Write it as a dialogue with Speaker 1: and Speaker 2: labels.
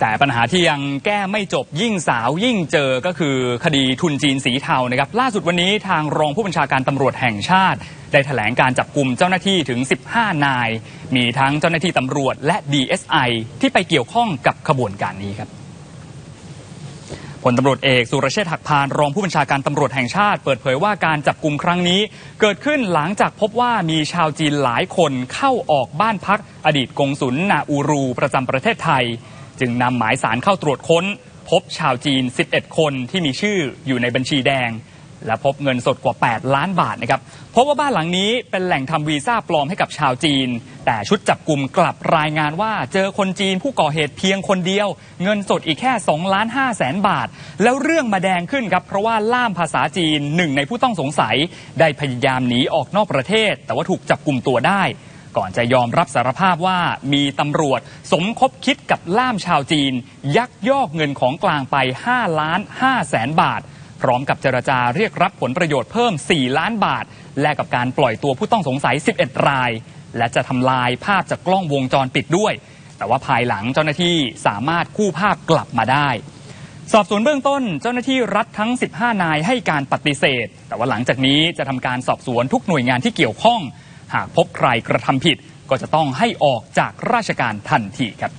Speaker 1: แต่ปัญหาที่ยังแก้ไม่จบยิ่งสาวยิ่งเจอก็คือคดีทุนจีนสีเทานะครับล่าสุดวันนี้ทางรองผู้บัญชาการตำรวจแห่งชาติ ได้แถลงการจับกลุ่มเจ้าหน้าที่ถึง 15 นาย มีทั้งเจ้าหน้าที่ตำรวจและ DSI ที่ไปเกี่ยวข้องกับขบวนการนี้ครับพลตำรวจเอกสุรเชษฐ์หักพานรองผู้บัญชาการตำรวจแห่งชาติ เปิดเผยว่าการจับกลุ่มครั้งนี้ เกิดขึ้นหลังจากพบว่ามีชาวจีนหลายคนเข้าออกบ้านพัก อดีตกงสุลนาอูรูประจำประเทศไทย จึงนำหมายสารเข้าตรวจค้น พบชาวจีน 11 คนที่มีชื่ออยู่ในบัญชีแดง และพบเงินสดกว่า 8 ล้านบาทนะครับพบว่าบ้านหลังนี้เป็นแหล่งทำวีซ่าปลอมให้กับชาวจีน แต่ชุดจับกลุ่มกลับรายงานว่าเจอคนจีนผู้ก่อเหตุเพียงคนเดียว เงินสดอีกแค่2ล้าน5แสนบาท แล้วเรื่องมาแดงขึ้นครับเพราะว่าล่ามภาษาจีนหนึ่งในผู้ต้องสงสัย ได้พยายามหนีออกนอกประเทศ แต่ว่าถูกจับกลุ่มตัวได้ ก่อนจะยอมรับสารภาพว่ามีตำรวจสมคบคิดกับล่ามชาวจีน ยักยอกเงินของกลางไป 5 ล้าน5แสนบาท พร้อมกับเจรจาเรียกรับผลประโยชน์เพิ่ม 4 ล้านบาท แลกกับการปล่อยตัวผู้ต้องสงสัย 11 ราย และจะทำลายภาพจากกล้องวงจรปิดด้วย แต่ว่าภายหลังเจ้าหน้าที่สามารถกู้ภาพกลับมาได้สอบสวนเบื้องต้นเจ้าหน้าที่รัฐทั้ง 15 นายให้การปฏิเสธ แต่ว่าหลังจากนี้จะทำการสอบสวนทุกหน่วยงานที่เกี่ยวข้อง หากพบใครกระทำผิดก็จะต้องให้ออกจากราชการทันทีครับ